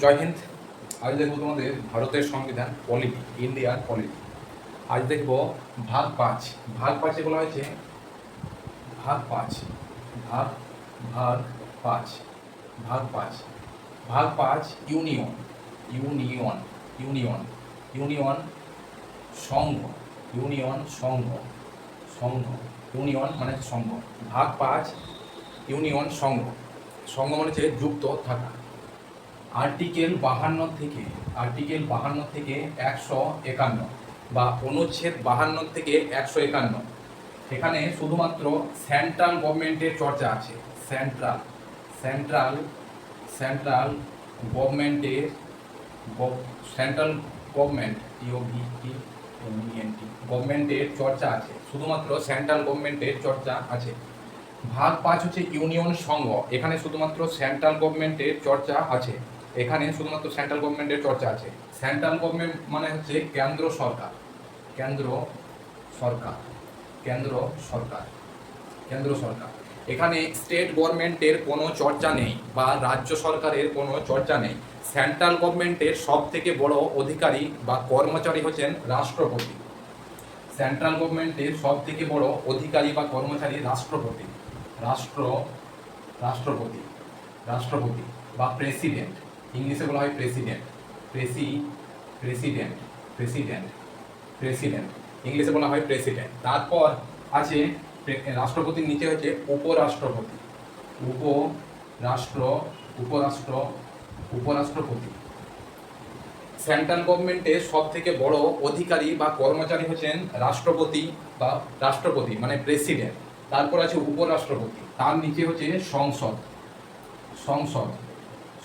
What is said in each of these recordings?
জয় হিন্দ। আজ দেখব তোমাদের ভারতের সংবিধান পলিটি ইন্ডিয়ার পলিটি। আজ দেখব ভাগ পাঁচ। ভাগ পাঁচে বলা হয়েছে ভাগ পাঁচ। ভাগ ভাগ পাঁচ। ভাগ পাঁচ। ভাগ পাঁচ, ইউনিয়ন। Union union. ইউনিয়ন সংঘ। ইউনিয়ন সংঘ। সংঘ। ইউনিয়ন মানে সংঘ। ভাগ পাঁচ, ইউনিয়ন সংঘ। সংঘ মানে হচ্ছে যুক্ত থাকা। আর্টিকেল বাহান্ন থেকে, আর্টিকেল বাহান্ন থেকে একশো একান্ন বা অনুচ্ছেদ বাহান্ন থেকে একশো একান্ন। এখানে শুধুমাত্র সেন্ট্রাল গভর্নমেন্টের চর্চা আছে। সেন্ট্রাল সেন্ট্রাল সেন্ট্রাল গভর্নমেন্টের সেন্ট্রাল গভর্নমেন্ট ইউভিটি এমইএনটি গভর্নমেন্টের চর্চা আছে। শুধুমাত্র সেন্ট্রাল গভর্নমেন্টের চর্চা আছে। ভাগ পাঁচ হচ্ছে ইউনিয়ন সংঘ। এখানে শুধুমাত্র সেন্ট্রাল গভর্নমেন্টের চর্চা আছে। এখানে শুধুমাত্র সেন্ট্রাল গভর্নমেন্টের চর্চা আছে। সেন্ট্রাল গভর্নমেন্ট মানে হচ্ছে কেন্দ্র সরকার। কেন্দ্র সরকার। কেন্দ্র সরকার। কেন্দ্র সরকার। এখানে স্টেট গভর্নমেন্টের কোনো চর্চা নেই বা রাজ্য সরকারের কোনো চর্চা নেই। সেন্ট্রাল গভর্নমেন্টের সব থেকে বড় অধিকারী বা কর্মচারী হচ্ছেন রাষ্ট্রপতি। সেন্ট্রাল গভর্নমেন্টের সব থেকে বড় অধিকারী বা কর্মচারী রাষ্ট্রপতি। রাষ্ট্র, রাষ্ট্রপতি। রাষ্ট্রপতি বা প্রেসিডেন্ট ইংলিশে বলা হয় প্রেসিডেন্ট। প্রেসি, প্রেসিডেন্ট প্রেসিডেন্ট প্রেসিডেন্ট। ইংলিশে বলা হয় প্রেসিডেন্ট। তারপর আছে রাষ্ট্রপতির নিচে হচ্ছে উপরাষ্ট্রপতি। উপরাষ্ট্র উপরাষ্ট্র, উপরাষ্ট্রপতি। সেন্ট্রাল গভর্নমেন্টের সব থেকে বড় অধিকারী বা কর্মচারী হচ্ছেন রাষ্ট্রপতি বা রাষ্ট্রপতি মানে প্রেসিডেন্ট। তারপর আছে উপরাষ্ট্রপতি। তার নিচে হচ্ছে সংসদ। সংসদ।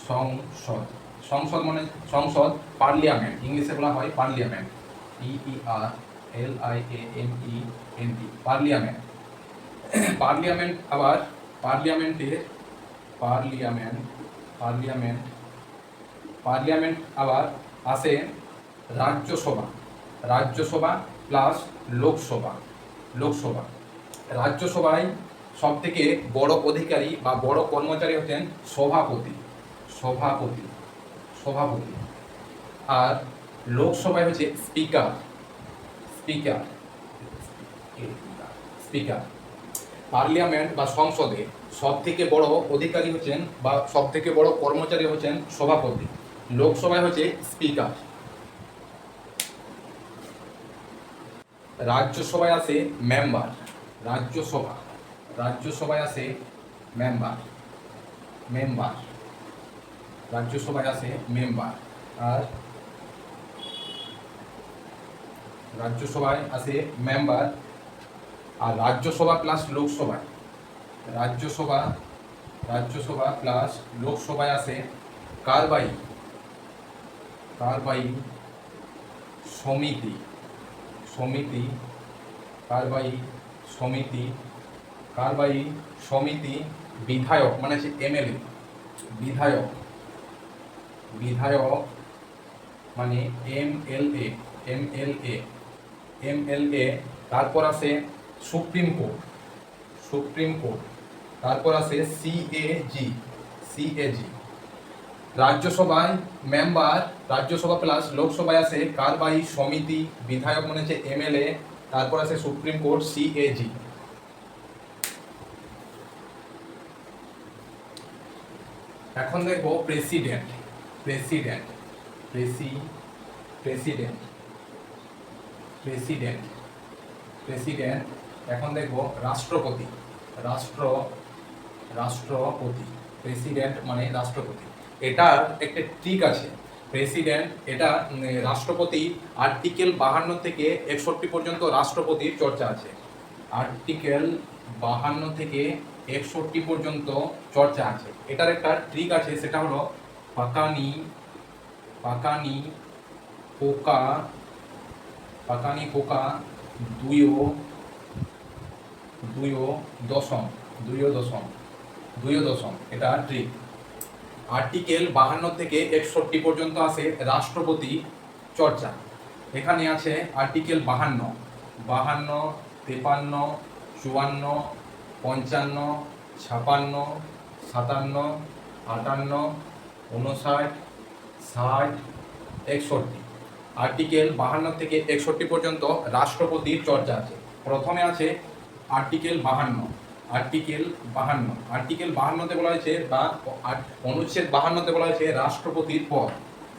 সংসদ। সংসদ মানে সংসদ, পার্লিয়ামেন্ট, ইংলিশে বলা হয় parliament. E R L I A M E N T parliament. Parliament আবার পার্লিয়ামেন্টের পার্লিয়ামেন্ট পার্লিয়ামেন্ট পার্লিয়ামেন্ট আবার আসে রাজ্যসভা। রাজ্যসভা প্লাস লোকসভা। লোকসভা। রাজ্যসভায় সব থেকে বড় অধিকারী বা বড় কর্মচারী হতেন সভাপতি। সভাপতি সভাপতি। আর লোকসভায় হচ্ছে স্পিকার স্পিকার স্পিকার। পার্লিয়ামেন্ট বা সংসদে সব থেকে বড় অধিকারী হচ্ছেন বা সব থেকে বড় কর্মচারী হচ্ছেন সভাপতি। লোকসভায় হচ্ছে স্পিকার। রাজ্যসভায় আছে মেম্বার, রাজ্যসভা। রাজ্যসভায় আছে মেম্বার মেম্বার। রাজ্যসভায় আছে মেম্বার। আর রাজ্যসভায় আছে মেম্বার আর রাজ্যসভা প্লাস লোকসভায় রাজ্যসভা রাজ্যসভা প্লাস লোকসভায় আছে কারবাই কারবাই সমিতি। সমিতি কারবাই সমিতি কারবাই সমিতি বিধায়ক মানে হচ্ছে এমএলএ, বিধায়ক। বিধায়ক মানে M L A, M L A, M L A, তারপর আছে সুপ্রিম কোর্ট সুপ্রিম কোর্ট, তারপর আছে সিএজি সিএজি রাজ্যসভায় মেম্বার, রাজ্যসভা প্লাস লোকসভায় আছে কারবাই সমিতি, বিধায়ক মানে হচ্ছে এমএলএ তারপর আছে সুপ্রিম কোর্ট সিএজি এখন দেখব প্রেসিডেন্ট। প্রেসিডেন্ট প্রেসি প্রেসিডেন্ট প্রেসিডেন্ট প্রেসিডেন্ট এখন দেখব রাষ্ট্রপতি। রাষ্ট্র, রাষ্ট্রপতি। প্রেসিডেন্ট মানে রাষ্ট্রপতি। এটার একটা ট্রিক আছে। প্রেসিডেন্ট এটা রাষ্ট্রপতি আর্টিকেল বাহান্ন থেকে একষট্টি পর্যন্ত রাষ্ট্রপতির চর্চা আছে। আর্টিকেল বাহান্ন থেকে একষট্টি পর্যন্ত চর্চা আছে। এটার একটা ট্রিক আছে, সেটা হলো পাকানি পাকানি, পোকা পাকানি, পোকা দুইও দুইও দশম দুইও দশম দুইও দশম, এটা ট্রিক আর্টিকেল বাহান্ন থেকে একষট্টি পর্যন্ত আছে রাষ্ট্রপতি চর্চা। এখানে আছে আর্টিকেল বাহান্ন বাহান্ন, তেপান্ন, চুয়ান্ন, পঞ্চান্ন, ছাপান্ন, সাতান্ন, আটান্ন উনষাট ষাট, একষট্টি। আর্টিকেল বাহান্ন থেকে একষট্টি পর্যন্ত রাষ্ট্রপতির চর্চা আছে। প্রথমে আছে আর্টিকেল বাহান্ন আর্টিকেল বাহান্ন। আর্টিকেল বাহান্নতে বলা হয়েছে বা অনুচ্ছেদ বাহান্নতে বলা হয়েছে রাষ্ট্রপতির পদ।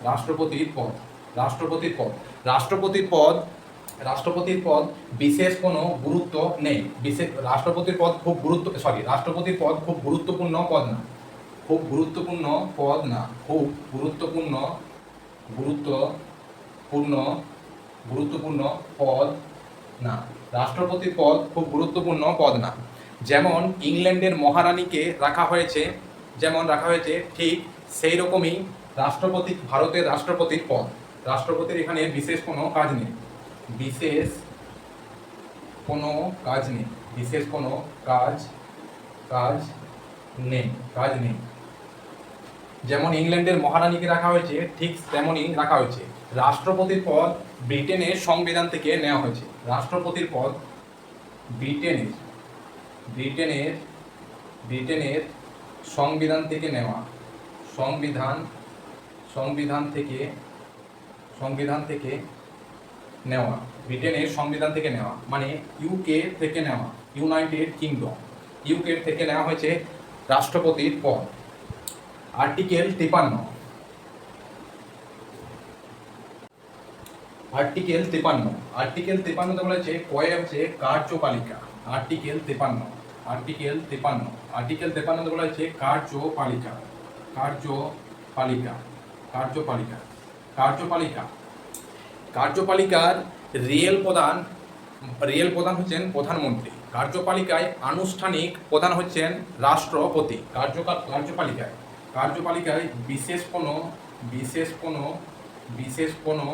রাষ্ট্রপতির পদ রাষ্ট্রপতির পদ। রাষ্ট্রপতির পদ রাষ্ট্রপতির পদ বিশেষ কোনো গুরুত্ব নেই। বিশেষ, রাষ্ট্রপতির পদ খুব গুরুত্ব, সরি, রাষ্ট্রপতির পদ খুব গুরুত্বপূর্ণ পদ না। খুব গুরুত্বপূর্ণ পদ না। খুব গুরুত্বপূর্ণ গুরুত্বপূর্ণ গুরুত্বপূর্ণ পদ না। রাষ্ট্রপতির পদ খুব গুরুত্বপূর্ণ পদ না। যেমন ইংল্যান্ডের মহারানীকে রাখা হয়েছে, যেমন রাখা হয়েছে, ঠিক সেই রকমই রাষ্ট্রপতি, ভারতের রাষ্ট্রপতির পদ। রাষ্ট্রপতির এখানে বিশেষ কোনো কাজ নেই। বিশেষ কোনো কাজ নেই। বিশেষ কোনো কাজ কাজ নেই কাজ নেই। যেমন ইংল্যান্ডের মহারানীকে রাখা হয়েছে, ঠিক তেমনই রাখা হয়েছে। রাষ্ট্রপতির পদ ব্রিটেনের সংবিধান থেকে নেওয়া হয়েছে। রাষ্ট্রপতির পদ ব্রিটেনের ব্রিটেনের ব্রিটেনের সংবিধান থেকে নেওয়া। সংবিধান সংবিধান থেকে সংবিধান থেকে নেওয়া। ব্রিটেনের সংবিধান থেকে নেওয়া। মানে ইউকে থেকে নেওয়া। ইউনাইটেড কিংডম ইউকে থেকে নেওয়া হয়েছে রাষ্ট্রপতির পদ। আর্টিকেল তিপান্ন। আর্টিকেল তিপান্ন। আর্টিকেল তিপান্নতে বলা কয়ে হচ্ছে কার্যপালিকা। আর্টিকেল তিপান্ন। আর্টিকেল তিপান্ন। আর্টিকেল তিপান্নতে বলা হচ্ছে কার্যপালিকা। কার্যপালিকা। কার্যপালিকা। কার্যপালিকা। কার্যপালিকার রিয়েল প্রধান রিয়েল প্রধান হচ্ছেন প্রধানমন্ত্রী। কার্যপালিকায় আনুষ্ঠানিক প্রধান হচ্ছেন রাষ্ট্রপতি। কার্য কার্যপালিকায়। কার্যপালিকায় বিশেষ কোনো বিশেষ কোনো বিশেষ কোনো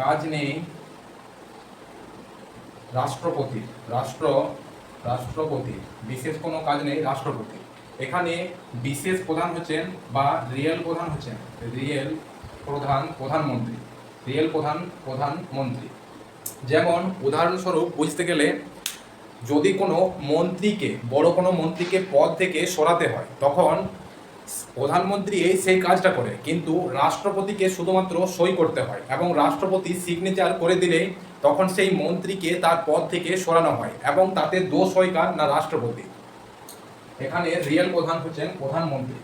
কাজ নেই রাষ্ট্রপতির রাষ্ট্র রাষ্ট্রপতির বিশেষ কোনো কাজ নেই রাষ্ট্রপতি। এখানে বিশেষ প্রধান হচ্ছেন বা রিয়েল প্রধান হচ্ছেন, রিয়েল প্রধান প্রধানমন্ত্রী, রিয়েল প্রধান প্রধানমন্ত্রী। যেমন উদাহরণস্বরূপ, বুঝতে গেলে যদি কোনো মন্ত্রীকে, বড় কোনো মন্ত্রীকে পদ থেকে সরাতে হয়, তখন প্রধানমন্ত্রী এই সেই কাজটা করে। কিন্তু রাষ্ট্রপতিকে শুধুমাত্র সই করতে হয় এবং রাষ্ট্রপতি সিগনেচার করে দিলেই তখন সেই মন্ত্রীকে তার পদ থেকে সরানো হয় এবং তাতে দোষ হয় কার? না রাষ্ট্রপতি। এখানে রিয়েল প্রধান হচ্ছেন প্রধানমন্ত্রী।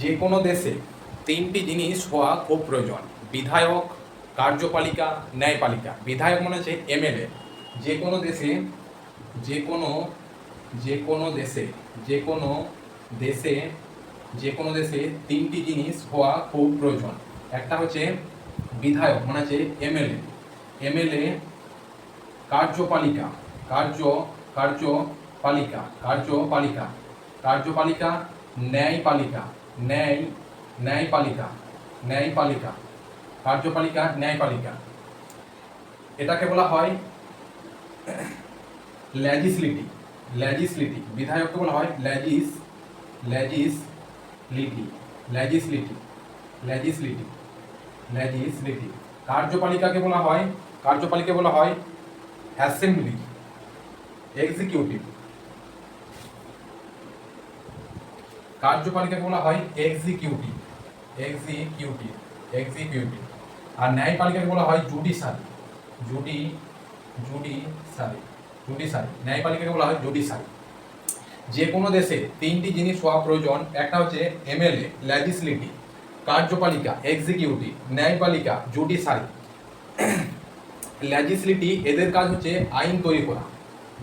যে কোনো দেশে তিনটি জিনিস হওয়া খুব প্রয়োজন। বিধায়ক কার্যপালিকা, ন্যায়পালিকা। বিধায়ক মনে হচ্ছে এমএলএ যে কোনো দেশে, যে কোনো যে কোনো দেশে, যে কোনো দেশে, যে কোনো দেশে তিনটি জিনিস হওয়া খুব প্রয়োজন। একটা হচ্ছে বিধায়ক মানে হচ্ছে এমএলএ এমএলএ কার্যপালিকা, কার্য, কার্যপালিকা কার্যপালিকা কার্যপালিকা, ন্যায়পালিকা, ন্যায়, ন্যায়পালিকা ন্যায়পালিকা। কার্যপালিকা, ন্যায়পালিকা। এটাকে বলা হয় ল্যাজিসলিটি ল্যাজিসলিটি বিধায়ককে বলা হয় ল্যাজিস ল্যাজিস লিটি ল্যাজিসলিটি ল্যাজিসলিটি ল্যাজিসলিটি কার্যপালিকাকে বলা হয় কার্যপালিকা বলা হয় অ্যাসেম্বলি এক্সিকিউটিভ কার্যপালিকাকে বলা হয় এক্সিকিউটিভ এক্সিকিউটিভ এক্সিকিউটিভ আর ন্যায়পালিকাকে বলা হয় জুডিশারি। জুডি, জুডিশারি জুডিশারি। ন্যায়পালিকাকে বলা হয় জুডিশারি। যে কোনো দেশে তিনটি জিনিস হওয়া প্রয়োজন। একটা হচ্ছে এমএলএ লেজিসলেটিভ কার্যপালিকা এক্সিকিউটিভ ন্যায়পালিকা, জুডিশারি। লেজিসলিটি এদের কাজ হচ্ছে আইন তৈরি করা।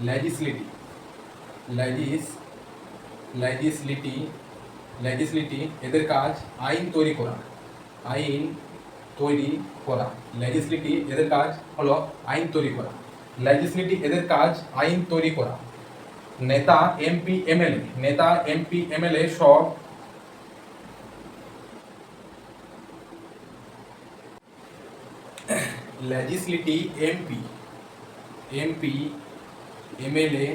লেজিসলিটি লেজিস লেজিসলিটি লেজিসলিটি এদের কাজ আইন তৈরি করা। আইন তৈরি করা। লেজিসলিটি এদের কাজ হলো আইন তৈরি করা। লেজিসলিটি এদের কাজ আইন তৈরি করা। নেতা এমপি এমএলএ নেতা এমপি এমএলএ সব legislature MP MP MLA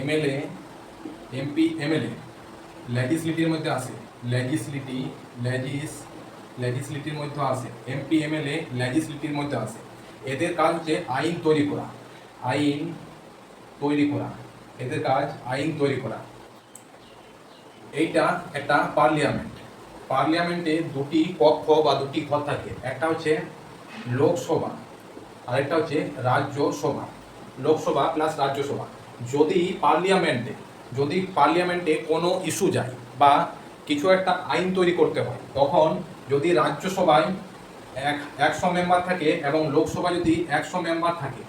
MLA MP MLA লেজিসলিটির মধ্যে আসে লেজিসলিটি লেজিস লেজিসলিটির মধ্যে আসে এমপি এমএলএ লেজিসলিটির মধ্যে আসে এদের কাজ হচ্ছে আইন তৈরি করা। আইন তৈরি করা। এদের কাজ আইন তৈরি করা। এইটা একটা পার্লিয়ামেন্ট। পার্লিয়ামেন্টে দুটি কক্ষ বা দুটি ঘর থাকে। একটা হচ্ছে লোকসভা, আরেকটা হচ্ছে রাজ্যসভা। লোকসভা প্লাস রাজ্যসভা। যদি পার্লিয়ামেন্টে যদি পার্লিয়ামেন্টে কোনো ইস্যু যায় বা কিছু একটা আইন তৈরি করতে হয়, তখন যদি রাজ্যসভায় এক, একশো মেম্বার থাকে এবং লোকসভায় যদি একশো মেম্বার থাকে,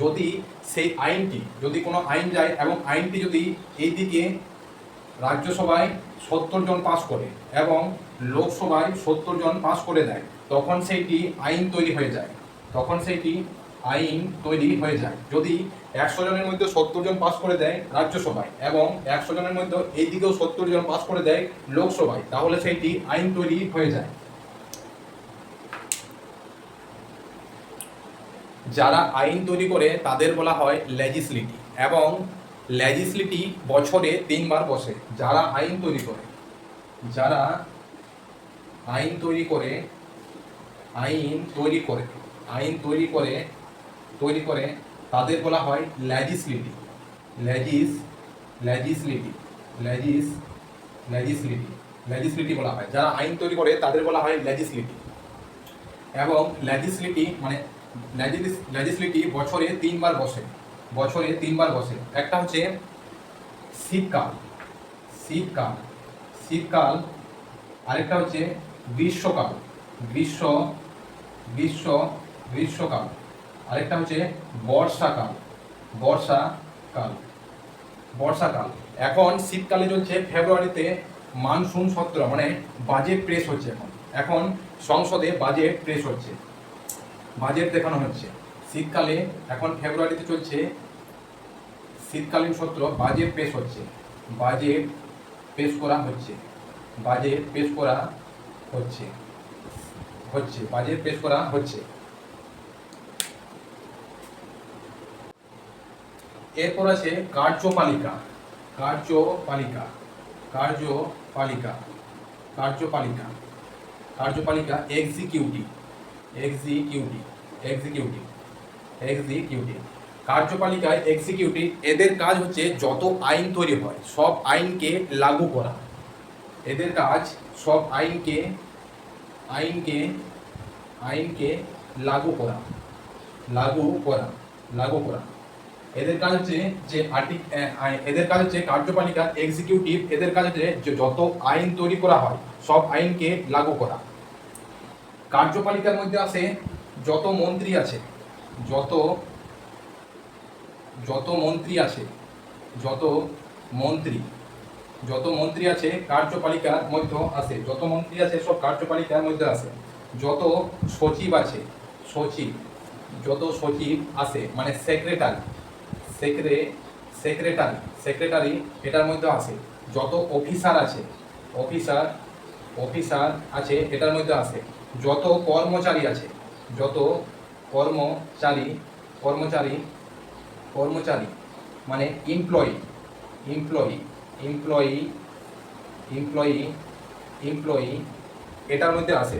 যদি সেই আইনটি, যদি কোনো আইন যায় এবং আইনটি যদি এই দিকে রাজ্যসভায় সত্তর জন পাশ করে এবং লোকসভায় সত্তর জন পাশ করে দেয়, তখন সেইটি আইন তৈরি হয়ে যায়। তখন সেইটি আইন তৈরি হয়ে যায়। যদি একশো জনের মধ্যে সত্তর জন পাস করে দেয় রাজ্যসভায় এবং একশো জনের মধ্যে এই দিকেও সত্তর জন পাস করে দেয় লোকসভায়, তাহলে সেইটি আইন তৈরি হয়ে যায়। যারা আইন তৈরি করে তাদের বলা হয় লেজিসলিটি এবং লেজিসলিটি বছরে তিনবার বসে। যারা আইন তৈরি করে, যারা আইন তৈরি করে, আইন তৈরি করে, আইন তৈরি করে তৈরি করে, তাদের বলা হয় লেজিসলিটি লেজিস লেজিসলিটি লেজিস লেজিসলিটি লেজিসলিটি বলা হয়। যারা আইন তৈরি করে, তাদের বলা হয় লেজিসলিটি এবং লেজিসলিটি মানে লেজিসলিটি বছরে তিনবার বসে, বছরে তিনবার বসে। একটা হচ্ছে শীতকাল শীতকাল শীতকাল, আরেকটা হচ্ছে গ্রীষ্মকাল, গ্রীষ্ম গ্রীষ্ম, গ্রীষ্মকাল, আরেকটা হচ্ছে বর্ষাকাল বর্ষাকাল বর্ষাকাল। এখন শীতকালে চলছে ফেব্রুয়ারিতে মানসুন সত্র মানে বাজেট প্রেস হচ্ছে এখন। এখন সংসদে বাজেট প্রেস হচ্ছে। বাজেট দেখানো হচ্ছে। শীতকালে, এখন ফেব্রুয়ারিতে চলছে। শীতকালীন সত্র বাজেট পেশ হচ্ছে। বাজেট পেশ করা হচ্ছে। বাজেট পেশ করা হচ্ছে। হচ্ছে। বাজেট পেশ করা হচ্ছে। এরপর আছে কার্যপালিকা। কার্যপালিকা। কার্যপালিকা। কার্যপালিকা। কার্যপালিকা। এক্সিকিউটিভ এক্সিকিউটিভ এক্সিকিউটিভ এক্সিকিউটিভ কার্যপালিকায় এক্সিকিউটিভ এদের কাজ হচ্ছে যত আইন তৈরি হয়, সব আইনকে লাগু করা। এদের কাজ সব আইনকে আইনকে আইনকে লাগু করা লাগু করা লাগু করা। এদের কাজ হচ্ছে যে আর্টিক এদের কাজ হচ্ছে কার্যপালিকা এক্সিকিউটিভ এদের কাজ হচ্ছে যত আইন তৈরি করা হয়, সব আইনকে লাগু করা। কার্যপালিকার মধ্যে আছে যত মন্ত্রী আছে, যত যত মন্ত্রী আছে, যত মন্ত্রী যত মন্ত্রী আছে কার্যপালিকার মধ্যে আছে, যত মন্ত্রী আছে সব কার্যপালিকার মধ্যে আছে, যত সচিব আছে, সচিব, যত সচিব আছে মানে সেক্রেটারি সেক্রে সেক্রেটারি সেক্রেটারি এটার মধ্যে আছে, যত অফিসার আছে অফিসার অফিসার আছে এটার মধ্যে আছে যত কর্মচারী আছে, যত কর্মচারী কর্মচারী কর্মচারী মানে employee employee employee employee employee এটার মধ্যে আসে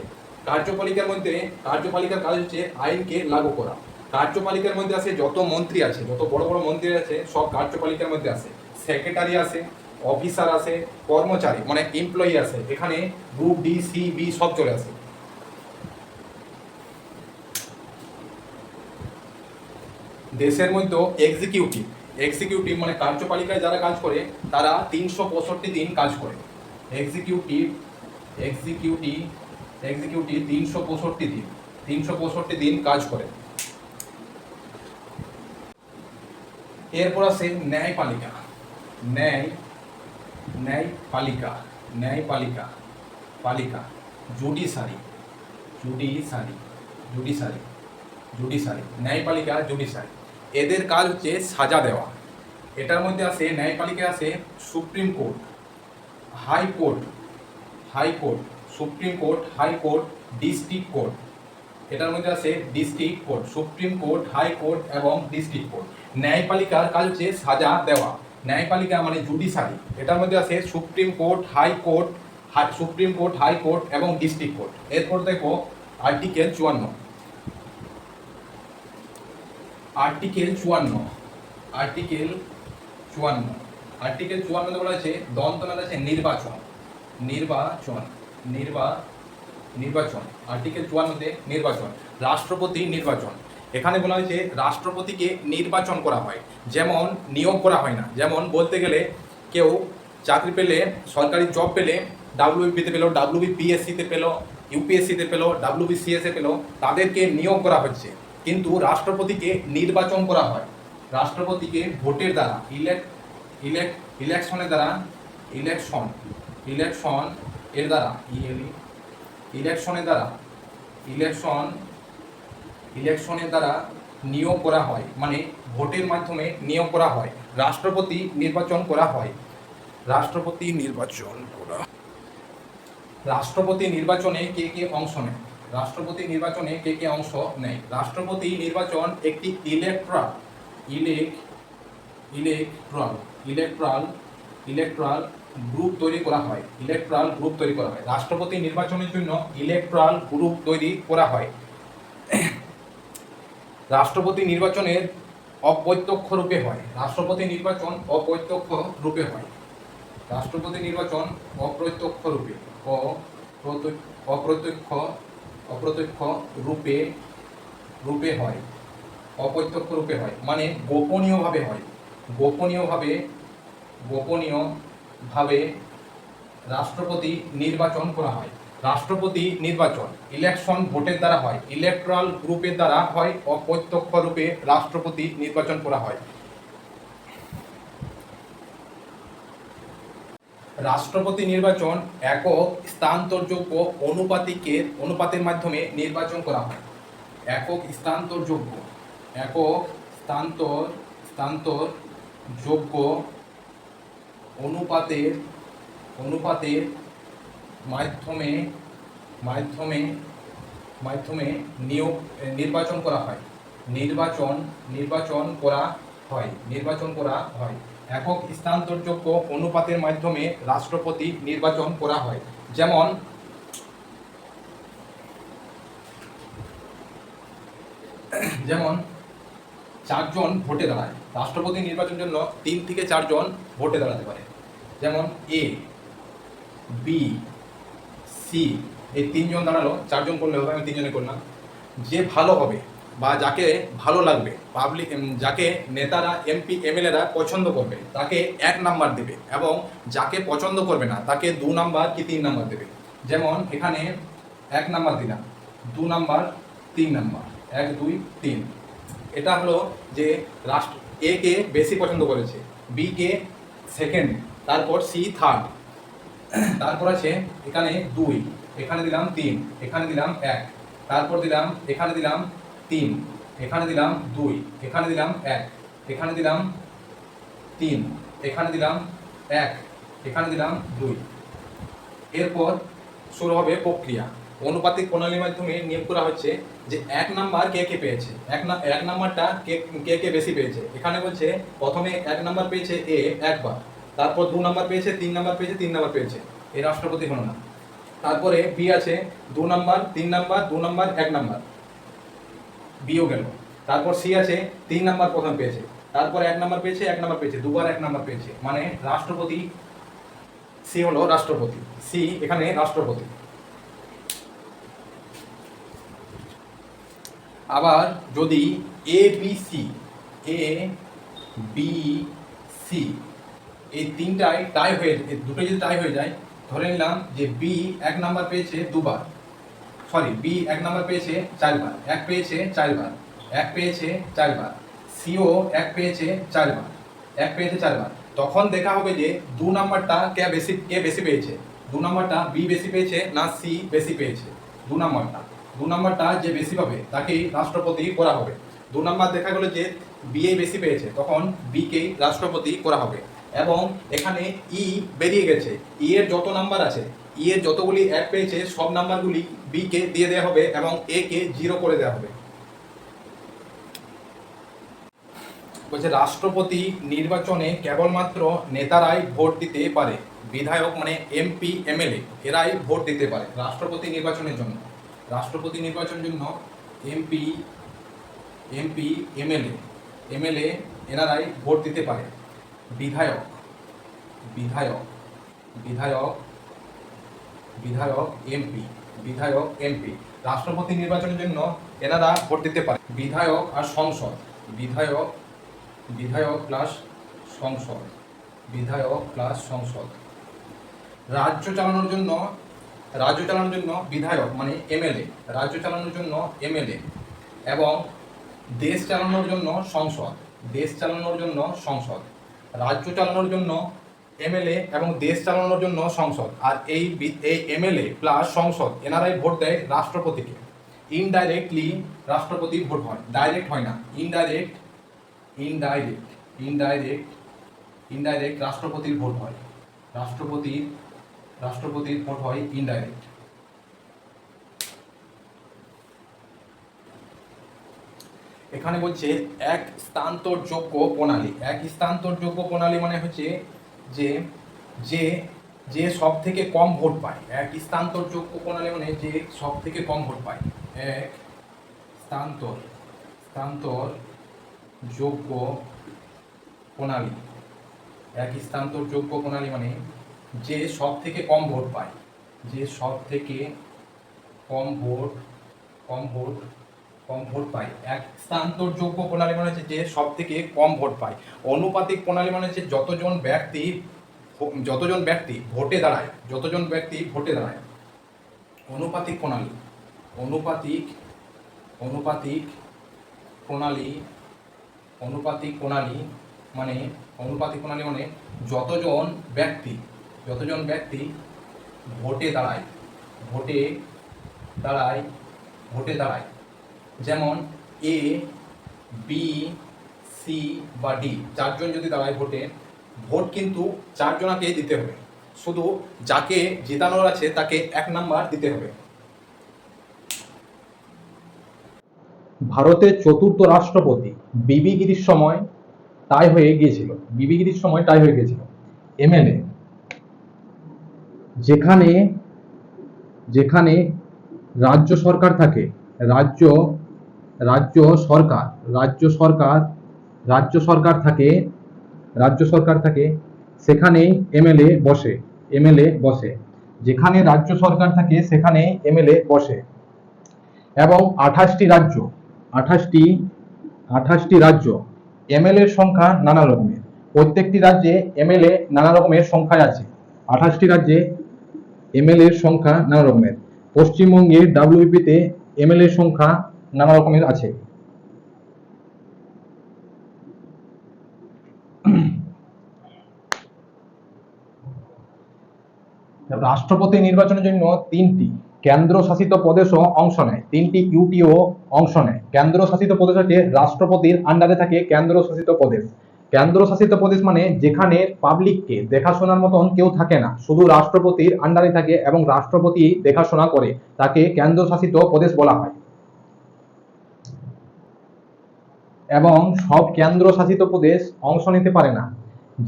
কার্যপালিকার মধ্যে, কার্যপালিকার কাজ হচ্ছে আইনকে লাগু করা। কার্যপালিকার মধ্যে আছে যত মন্ত্রী আছে, যত বড় বড় মন্ত্রী আছে, সব কার্যপালিকার মধ্যে আছে। সেক্রেটারি আছে, অফিসার আছে, কর্মচারী মানে এমপ্লয়ি আছে। এখানে গ্রুপ ডি সি বি সব চলে আসে। দেশের মধ্যে এক্সিকিউটিভ এক্সিকিউটিভ মানে কার্যপালিকায় যারা কাজ করে, তারা তিনশো পঁয়ষট্টি দিন কাজ করে। এক্সিকিউটিভ এক্সিকিউটিভ এক্সিকিউটিভ তিনশো পঁয়ষট্টি দিন, তিনশো পঁয়ষট্টি দিন কাজ করে। এরপর আছে ন্যায়পালিকা। ন্যায়, ন্যায়পালিকা ন্যায়পালিকা, পালিকা, জুডিশারি জুডিশারি জুডিশারি জুডিশারি, ন্যায়পালিকা, জুডিশারি। এদের কাজ হচ্ছে সাজা দেওয়া। এটার মধ্যে আছে ন্যায়পালিকা আছে supreme court, high court high court, supreme court, high court, district court. এটার মধ্যে আছে district court, supreme court, high court এবং ডিস্ট্রিক্ট কোর্ট। ন্যায়পালিকার কাজ হচ্ছে সাজা দেওয়া। ন্যায়পালিকা মানে জুডিশারি এটার মধ্যে আছে supreme court, high court supreme court, high court এবং ডিস্ট্রিক্ট কোর্ট। এরপর দেখো আর্টিকেল চুয়ান্ন। আর্টিকেল চুয়ান্ন। আর্টিকেল চুয়ান্ন। আর্টিকেল চুয়ান্ন বলা আছে দন্ত মেলা আছে নির্বাচন। নির্বাচন, নির্বা, নির্বাচন। আর্টিকেল চুয়ান্নতে নির্বাচন, রাষ্ট্রপতি নির্বাচন। এখানে বলা হয়েছে, রাষ্ট্রপতিকে নির্বাচন করা হয়। যেমন নিয়োগ করা হয় না। যেমন বলতে গেলে কেউ চাকরি পেলে, সরকারি জব পেলে ডাব্লিউবিপিতে পেল ডাব্লিউবিপিএসসিতে পেল ইউপিএসসিতে পেল ডাব্লিউবিসিএসে পেল, তাদেরকে নিয়োগ করা হচ্ছে। কিন্তু রাষ্ট্রপতিকে নির্বাচন করা হয়। রাষ্ট্রপতিকে ভোটের দ্বারা ইলেক্ট ইলেক্ট ইলেকশনের দ্বারা ইলেকশন ইলেকশন এর দ্বারা ইলেকশনের দ্বারা ইলেকশন ইলেকশনের দ্বারা নিয়োগ করা হয়। মানে ভোটের মাধ্যমে নিয়োগ করা হয়। রাষ্ট্রপতি নির্বাচন করা হয়। রাষ্ট্রপতি নির্বাচন করা রাষ্ট্রপতি নির্বাচনে কে কে অংশ নেয়? রাষ্ট্রপতি নির্বাচনে কে কে অংশ নেয়? রাষ্ট্রপতি নির্বাচন একটি ইলেকট্রাল ইলেক ইলেকট্রাল ইলেকট্রাল ইলেকট্রাল গ্রুপ তৈরি করা হয়। ইলেকট্রাল গ্রুপ তৈরি করা হয়। রাষ্ট্রপতি নির্বাচনের জন্য ইলেকট্রাল গ্রুপ তৈরি করা হয়। রাষ্ট্রপতি নির্বাচনের অপ্রত্যক্ষ রূপে হয়। রাষ্ট্রপতি নির্বাচন অপ্রত্যক্ষ রূপে হয়। রাষ্ট্রপতি নির্বাচন অপ্রত্যক্ষ রূপে অপ্রত্যক্ষ অপ্রত্যক্ষ রূপে রূপে হয়, অপ্রত্যক্ষ রূপে হয় মানে গোপনীয়ভাবে হয়। গোপনীয়ভাবে গোপনীয়ভাবে রাষ্ট্রপতি নির্বাচন করা হয়। রাষ্ট্রপতি নির্বাচন ইলেকশন ভোটের দ্বারা হয় ইলেকট্রাল গ্রুপের দ্বারা হয়, অপ্রত্যক্ষ রূপে রাষ্ট্রপতি নির্বাচন করা হয়। রাষ্ট্রপতি নির্বাচন একক স্থানান্তরযোগ্য অনুপাতিকের অনুপাতের মাধ্যমে নির্বাচন করা হয়। একক স্থানান্তরযোগ্য একক স্থানান্তর স্থানান্তর যোগ্য অনুপাতের অনুপাতের মাধ্যমে মাধ্যমে মাধ্যমে নিয়োগ, নির্বাচন করা হয়। নির্বাচন নির্বাচন করা হয়, নির্বাচন করা হয়। একক স্থানান্তরযোগ্য অনুপাতের মাধ্যমে রাষ্ট্রপতি নির্বাচন করা হয়। যেমন যেমন, চারজন ভোটে দাঁড়ায়। রাষ্ট্রপতি নির্বাচনের জন্য তিন থেকে চারজন ভোটে দাঁড়াতে পারে। যেমন এ বি সি এই তিনজন দাঁড়াল, চারজন করলে হবে, আমি তিনজনে করলাম। যে ভালো হবে বা যাকে ভালো লাগবে পাবলিক যাকে নেতারা এমপি এমএলএরা পছন্দ করবে, তাকে এক নাম্বার দেবে এবং যাকে পছন্দ করবে না, তাকে দু নাম্বার কি তিন নাম্বার দেবে। যেমন এখানে এক নাম্বার দিলাম, দু নাম্বার তিন নাম্বার এক, দুই, তিন। এটা হলো যে রাষ্ট্র এ কে বেশি পছন্দ করেছে বি কে সেকেন্ড তারপর সি থার্ড তারপর আছে এখানে দুই, এখানে দিলাম তিন, এখানে দিলাম এক, তারপর দিলাম, এখানে দিলাম তিন। এখানে দিলাম দুই, এখানে দিলাম এক, এখানে দিলাম তিন, এখানে দিলাম এক, এখানে দিলাম দুই। এরপর শুরু হবে প্রক্রিয়া। অনুপাতিক প্রণালীর মাধ্যমে নিয়োগ করা হচ্ছে যে এক নাম্বার কে কে পেয়েছে। এক না, এক নাম্বারটা কে কে কে বেশি পেয়েছে। এখানে বলছে প্রথমে এক নাম্বার পেয়েছে এ একবার, তারপর দু নাম্বার পেয়েছে, তিন নাম্বার পেয়েছে, তিন নাম্বার পেয়েছে। এই রাষ্ট্রপতি হলো না। তারপরে বি আছে দু নাম্বার, তিন নাম্বার, দু নাম্বার, এক নাম্বার। বিও গেল। তারপর সি আছে, তিন নাম্বার প্রথম পেয়েছে। তারপর এক নাম্বার পেয়েছে, এক নাম্বার পেয়েছে, দুবার এক নাম্বার পেয়েছে। মানে রাষ্ট্রপতি, সি হলো রাষ্ট্রপতি। সি এখানে রাষ্ট্রপতি। আবার যদি A B C A B C এই তিনটায় টাই হয়ে দুটো যদি টাই হয়ে যায়, ধরে নিলাম যে বি এক নাম্বার পেয়েছে দুবার। সরি বি এক নাম্বার পেয়েছে চারবার। এক পেয়েছে চারবার। এক পেয়েছে চারবার। সিও এক পেয়েছে চারবার। এক পেয়েছে চারবার। তখন দেখা হবে যে দু নাম্বারটা কে বেশি কে বেশি পেয়েছে? দু নাম্বারটা বি বেশি পেয়েছে না সি বেশি পেয়েছে? দু নাম্বারটা। দু নাম্বারটা যে বেশি পাবে, তাকেই রাষ্ট্রপতি করা হবে। দু নাম্বার দেখা গেলো যে বি এ বেশি পেয়েছে, তখন বি কেই রাষ্ট্রপতি করা হবে। এবং এখানে ই বেরিয়ে গেছে। ই এর যত নাম্বার আছে ই এর যতগুলি এক পেয়েছে, সব নাম্বারগুলি বি কে দিয়ে দেওয়া হবে এবং এ কে জিরো করে দেওয়া হবে। বলছে, রাষ্ট্রপতি নির্বাচনে কেবলমাত্র নেতারাই ভোট দিতে পারে। বিধায়ক মানে এমপি এমএলএ এরাই ভোট দিতে পারে রাষ্ট্রপতি নির্বাচনের জন্য। রাষ্ট্রপতি নির্বাচনের জন্য এমপি এমপি এমএলএ এমএলএ এনারাই ভোট দিতে পারে। বিধায়ক বিধায়ক বিধায়ক বিধায়ক এমপি বিধায়ক এমপি। রাষ্ট্রপতি নির্বাচনের জন্য এনারা ভোট দিতে পারে। বিধায়ক আর সংসদ। বিধায়ক বিধায়ক প্লাস সংসদ। বিধায়ক প্লাস সংসদ। রাজ্য চালানোর জন্য, রাজ্য চালানোর জন্য বিধায়ক মানে এমএলএ। রাজ্য চালানোর জন্য এমএলএ। এবং দেশ চালানোর জন্য সংসদ। দেশ চালানোর জন্য সংসদ। রাজ্য চালানোর জন্য এমএলএ এবং দেশ চালানোর জন্য সংসদ। আর এই এই এমএলএ প্লাস সংসদ, এনারাই ভোট দেয় রাষ্ট্রপতিকে। ইনডাইরেক্টলি রাষ্ট্রপতি ভোট হয়। ডাইরেক্ট হয় না। ইনডাইরেক্ট ইনডাইরেক্ট ইনডাইরেক্ট ইনডাইরেক্ট রাষ্ট্রপতির ভোট হয়। রাষ্ট্রপতির রাষ্ট্রপতির ভোট হয় ইনডাইরেক্ট এখানে বলছে এক স্থানান্তরযোগ্য প্রণালী। এক স্থানান্তরযোগ্য প্রণালী মানে হচ্ছে যে যে যে সব থেকে কম ভোট পায়। এক স্থানান্তরযোগ্য প্রণালী মানে যে সব থেকে কম ভোট পায়। এক স্থানান্তর স্থানান্তর যোগ্য প্রণালী। এক স্থানান্তরযোগ্য প্রণালী মানে যে সব থেকে কম ভোট পায়। যে সব থেকে কম ভোট কম ভোট কম ভোট পায়। এক স্থানান্তরযোগ্য প্রণালী মানে হচ্ছে যে সব থেকে কম ভোট পায়। অনুপাতিক প্রণালী মানে হচ্ছে যতজন ব্যক্তি যতজন ব্যক্তি ভোটে দাঁড়ায়, যতজন ব্যক্তি ভোটে দাঁড়ায়। অনুপাতিক প্রণালী, অনুপাতিক অনুপাতিক প্রণালী অনুপাতিক প্রণালী মানে অনুপাতিক প্রণালী মানে যতজন ব্যক্তি যতজন ব্যক্তি ভোটে দাঁড়ায় ভোটে দাঁড়ায় ভোটে দাঁড়ায়। যেমন এ বি সি বা ডি চারজন যদি দাঁড়ায় ভোটে, ভোট কিন্তু চারজনাকে দিতে হবে। শুধু যাকে জেতানোর আছে তাকে এক নাম্বার দিতে হবে। ভারতের চতুর্থ রাষ্ট্রপতি বিবি গিরির সময় তাই হয়ে গিয়েছিল। বিবি গিরির সময় তাই হয়ে গিয়েছিল। এমএলএ যেখানে যেখানে রাজ্য সরকার থাকে, রাজ্য রাজ্য সরকার রাজ্য সরকার রাজ্য সরকার থাকে, রাজ্য সরকার থাকে, সেখানে এমএলএ বসে এমএলএ বসে। যেখানে রাজ্য সরকার থাকে, সেখানে এমএলএ বসে। এবং আঠাশটি রাজ্য, আঠাশটি আঠাশটি রাজ্য এমএলএ সংখ্যা নানা রকমের। প্রত্যেকটি রাজ্যে এমএলএ নানা রকমের সংখ্যায় আছে। আঠাশটি রাজ্যে এমএলএ সংখ্যা নানা রকমের। পশ্চিমবঙ্গের ডাব্লিউপিতে এমএলএ সংখ্যা নানা রকমের আছে। রাষ্ট্রপতি নির্বাচনের জন্য তিনটি। কেন্দ্র শাসিত প্রদেশও অংশ নেয়। তিনটি ইউটিও অংশ নেয়। কেন্দ্র শাসিত প্রদেশ হচ্ছে রাষ্ট্রপতির আন্ডারে থাকে কেন্দ্র শাসিত প্রদেশ। কেন্দ্র শাসিত প্রদেশ মানে যেখানে পাবলিককে দেখাশোনার মতন কেউ থাকে না। শুধু রাষ্ট্রপতির আন্ডারে থাকে এবং রাষ্ট্রপতি দেখাশোনা করে, তাকে কেন্দ্র শাসিত প্রদেশ বলা হয়। এবং সব কেন্দ্র শাসিত প্রদেশ অংশ নিতে পারে না।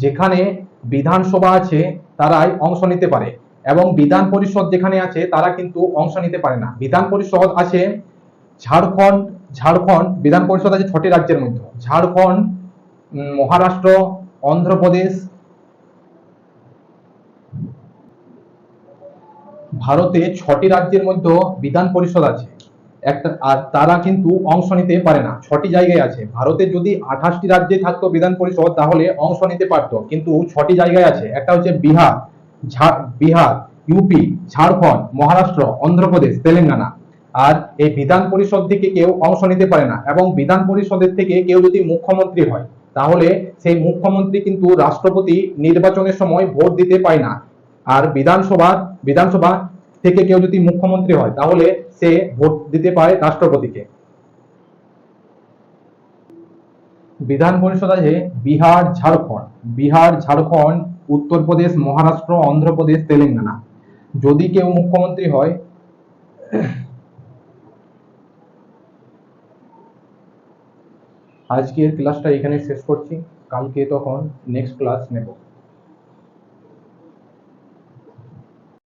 যেখানে বিধানসভা আছে, তারাই অংশ নিতে পারে এবং বিধান পরিষদ যেখানে আছে, তারা কিন্তু অংশ নিতে পারে না। বিধান পরিষদ আছে ঝাড়খণ্ড ঝাড়খণ্ড বিধান পরিষদ আছে ছটি রাজ্যের মধ্যে। ঝাড়খণ্ড মহারাষ্ট্র, অন্ধ্রপ্রদেশ, ভারতে ছটি রাজ্যের মধ্যে বিধান পরিষদ আছে। একটা, আর তারা কিন্তু অংশ নিতে পারে না। ছটি জায়গায় আছে। ভারতে যদি আঠাশটি রাজ্যে থাকতো বিধান পরিষদ, তাহলে অংশ নিতে পারতো। কিন্তু ছটি জায়গায় আছে। একটা হচ্ছে বিহার বিহার, ইউপি, ঝাড়খণ্ড, মহারাষ্ট্র, অন্ধ্রপ্রদেশ, তেলেঙ্গানা। আর এই বিধান পরিষদ থেকে কেউ অংশ নিতে পারে না। এবং বিধান পরিষদের থেকে কেউ যদি মুখ্যমন্ত্রী হয়, তাহলে সেই মুখ্যমন্ত্রী কিন্তু রাষ্ট্রপতি নির্বাচনের সময় ভোট দিতে পায় না। আর বিধানসভা বিধানসভা থেকে কেউ যদি মুখ্যমন্ত্রী হয়, তাহলে সে ভোট দিতে পারে রাষ্ট্রপতিকে। বিধান পরিষদ আছে বিহার, ঝাড়খণ্ড। বিহার, ঝাড়খণ্ড, উত্তরপ্রদেশ, মহারাষ্ট্র, অন্ধ্রপ্রদেশ, তেলেঙ্গানা। যদি কেউ মুখ্যমন্ত্রী হয়, আজকের ক্লাসটা এখানে শেষ করছি। কালকে তখন নেক্সট ক্লাস নেব।